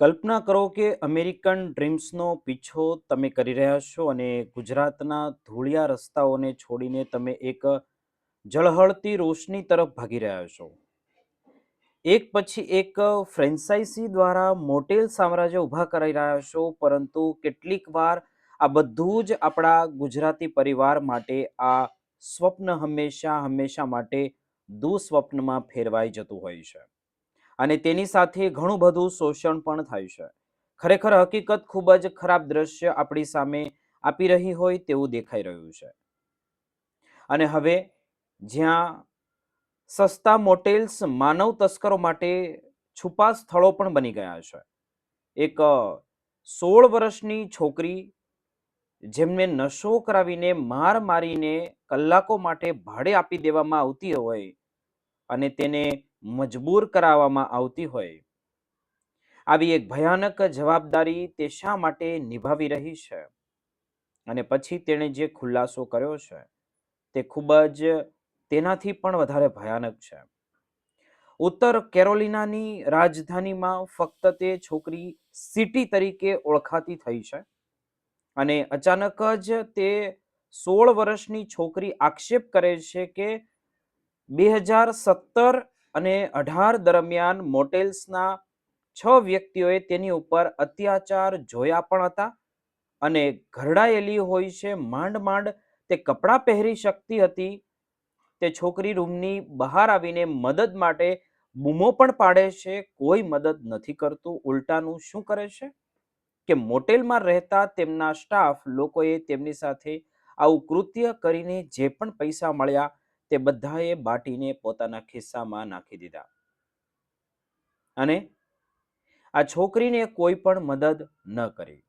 કલ્પના કરો કે અમેરિકન ડ્રીમ્સનો પીછો તમે કરી રહ્યા છો અને ગુજરાતના ધૂળિયા રસ્તાઓને છોડીને તમે એક જળહળતી રોશની તરફ ભાગી રહ્યા છો. એક પછી એક ફ્રેન્ચાઇઝી દ્વારા મોટેલ સામ્રાજ્ય ઊભા કરી રહ્યા છો, પરંતુ કેટલીક વાર આ બધું જ આપણા ગુજરાતી પરિવાર માટે, આ સ્વપ્ન હંમેશા હંમેશા માટે દુઃસ્વપ્નમાં ફેરવાઈ જતું હોય છે. અને તેની સાથે ઘણું બધું શોષણ પણ થાય છે. ખરેખર હકીકત ખૂબ જ ખરાબ દ્રશ્ય આપણી સામે આપી રહી હોય તેવું દેખાઈ રહ્યું છે. અને હવે જ્યાં સસ્તા મોટેલ્સ માનવ તસ્કરો માટે છુપા સ્થળો પણ બની ગયા છે. એક સોળ વર્ષની છોકરી જેમને નશો કરાવીને માર મારીને કલાકો માટે ભાડે આપી દેવામાં આવતી હોય અને તેને મજબૂર કરાવવામાં આવતી હોય. આવી એક ભયાનક જવાબદારી તે શા માટે નિભાવી રહી છે? અને પછી તેણે જે ખુલાસો કર્યો છે, તે ખૂબ જ તેનાથી પણ વધારે ભયાનક છે. ઉત્તર કેરોલિનાની રાજધાનીમાં ફક્ત તે છોકરી સિટી તરીકે ઓળખાતી થઈ છે અને અચાનક જ તે સોળ વર્ષની છોકરી આક્ષેપ કરે છે કે બે હજાર સત્તર અને અઢાર દરમિયાન મોટેલ્સના છ વ્યક્તિઓએ તેની ઉપર અત્યાચાર જોયા પણ હતા અને ઘરડાયેલી હોય છે, માંડ માંડ તે કપડાં પહેરી શકતી હતી. તે છોકરી રૂમની બહાર આવીને મદદ માટે બૂમો પણ પાડે છે, કોઈ મદદ નથી કરતું. ઉલટાનું શું કરે છે? કે મોટેલમાં રહેતા તેમના સ્ટાફ લોકોએ તેમની સાથે આવું કૃત્ય કરીને જે પણ પૈસા મળ્યા તે બધાએ બાટીને પોતાના ખિસ્સામાં નાખી દીધા. અને આ છોકરીને કોઈ પણ મદદ ન કરી.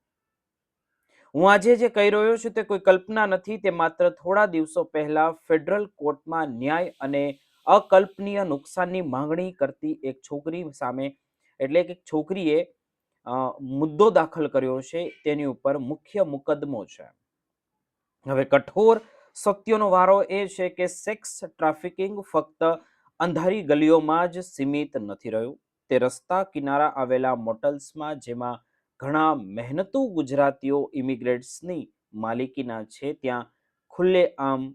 હું આજે જે કહી રહ્યો છું તે કોઈ કલ્પના નથી, તે માત્ર થોડા દિવસો પહેલા ફેડરલ કોર્ટમાં ન્યાય અને અકલ્પનીય નુકસાનની માંગણી કરતી એક છોકરી સામે, એટલે કે છોકરીએ મુદ્દો દાખલ કર્યો છે, તેની ઉપર મુખ્ય મુકદ્દમો છે. હવે કઠોર સત્યનો વારો એ છે કે સેક્સ ટ્રાફિકિંગ ફક્ત અંધારી ગલીઓમાં જ સીમિત નથી રહ્યું. તે રસ્તા કિનારા આવેલા મોટલ્સમાં જેમાં ઘણા મહેનતુ ગુજરાતીઓ ઇમિગ્રેટ્સની માલિકીના છે, ત્યાં ખુલ્લે આમ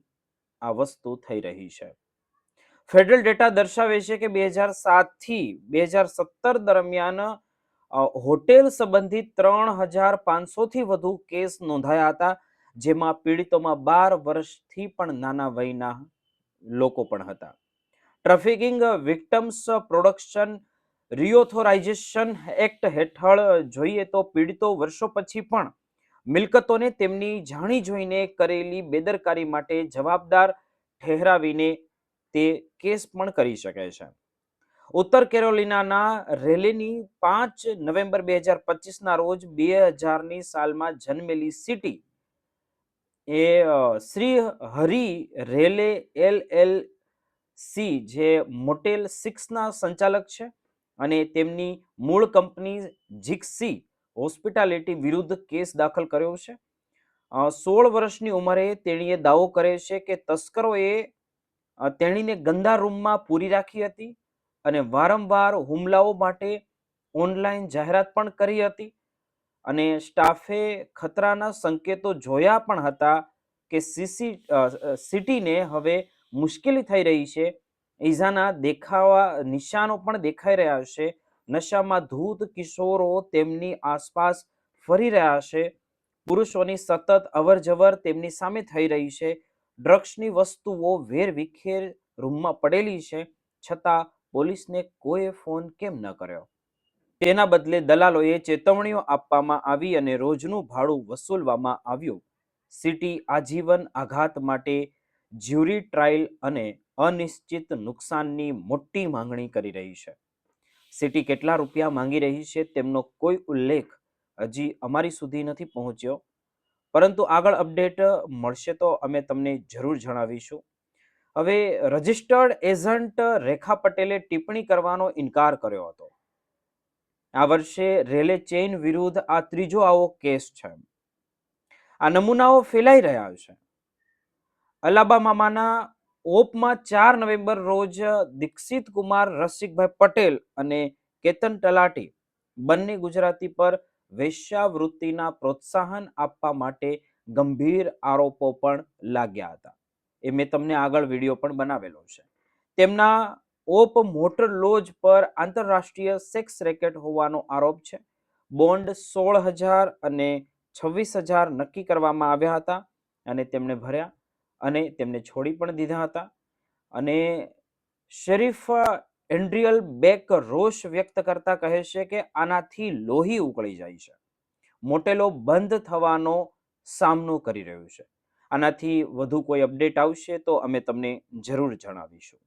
આ વસ્તુ થઈ રહી છે. ફેડરલ ડેટા દર્શાવે છે કે બે હજાર સાતથી બે હજાર સત્તર દરમિયાન હોટેલ સંબંધિત ત્રણ હજાર પાંચસોથી વધુ કેસ નોંધાયા હતા. જેમાં પીડિતોમાં બાર વર્ષથી પણ નાના વયના લોકો પણ હતા. Trafficking victims protection reauthorization act હેઠળ જોઈએ તો પીડિતો વર્ષો પછી પણ મિલકતોને તેમની જાણી જોઈને કરેલી બેદરકારી માટે જવાબદાર ઠહેરાવીને તે કેસ પણ કરી શકે છે. ઉત્તર કેરોલિનાના રેલીની પાંચ નવેમ્બર બે હજાર પચીસના રોજ બે હજારની સાલમાં જન્મેલી સિટી એ Shri Hari Raleigh L L C જે મોટેલ સિક્સના સંચાલક છે અને તેમની મૂળ કંપની જીક્સી હોસ્પિટાલિટી વિરુદ્ધ કેસ દાખલ કર્યો છે. સોળ વર્ષની ઉંમરે તેણીએ દાવો કરે છે કે તસ્કરોએ તેણીને ગંદા રૂમમાં પૂરી રાખી હતી અને વારંવાર હુમલાઓ માટે ઓનલાઈન જાહેરાત પણ કરી હતી. અને સ્ટાફે ખતરાના સંકેતો જોયા પણ હતા કે સીસી સિટીને હવે મુશ્કેલી થઈ રહી છે. ઈજાના દેખાવા, નિશાનો પણ દેખાઈ રહ્યા છે. નશામાં ધૂત કિશોરો તેમની આસપાસ ફરી રહ્યા છે. પુરુષોની સતત અવરજવર તેમની સામે થઈ રહી છે. ડ્રગ્સની વસ્તુઓ વેરવિખેર રૂમમાં પડેલી છે. છતાં પોલીસને કોઈ ફોન કેમ ન કર્યો? તેના બદલે દલાલોએ ચેતવણીઓ આપવામાં આવી અને રોજનું ભાડું વસૂલવામાં આવ્યું. સિટી આજીવન આઘાત માટે જ્યુરી ટ્રાયલ અને અનિશ્ચિત નુકસાનની મોટી માંગણી કરી રહી છે. સિટી કેટલા રૂપિયા માંગી રહી છે તેમનો કોઈ ઉલ્લેખ હજી અમારી સુધી નથી પહોંચ્યો. પરંતુ આગળ અપડેટ મળશે તો અમે તમને જરૂર જણાવીશું. હવે રજિસ્ટર્ડ એજન્ટ રેખા પટેલે ટિપ્પણી કરવાનો ઇનકાર કર્યો હતો. આ વર્ષે રેલે ચેઇન વિરુદ્ધ આ ત્રીજો આવો કેસ છે. આ નમૂનાઓ ફેલાઈ રહ્યા છે. અલાબામાના ઓપમાં ચાર નવેમ્બર રોજ દીક્ષિત કુમાર, રસિકભાઈ પટેલ અને કેતન તલાટી બંને ગુજરાતી પર વેશ્યાવૃત્તિના પ્રોત્સાહન આપવા માટે ગંભીર આરોપો પણ લાગ્યા હતા. એ મેં તમને આગળ વીડિયો પણ બનાવેલો છે. તેમના ઓપ મોટર લોજ પર આંતરરાષ્ટ્રીય સેક્સ રેકેટ હોવાનો આરોપ છે. બોન્ડ સોળ હજાર અને છવ્વીસ હજાર નક્કી કરવામાં આવ્યા હતા અને તેમને ભર્યા અને તેમને છોડી પણ દીધા હતા. અને શરીફ એન્ડ્રિયલ બેક રોષ વ્યક્ત કરતા કહે છે કે આનાથી લોહી ઉકળી જાય છે. મોટેલો બંધ થવાનો સામનો કરી રહ્યું છે. આનાથી વધુ કોઈ અપડેટ આવશે તો અમે તમને જરૂર જણાવીશું.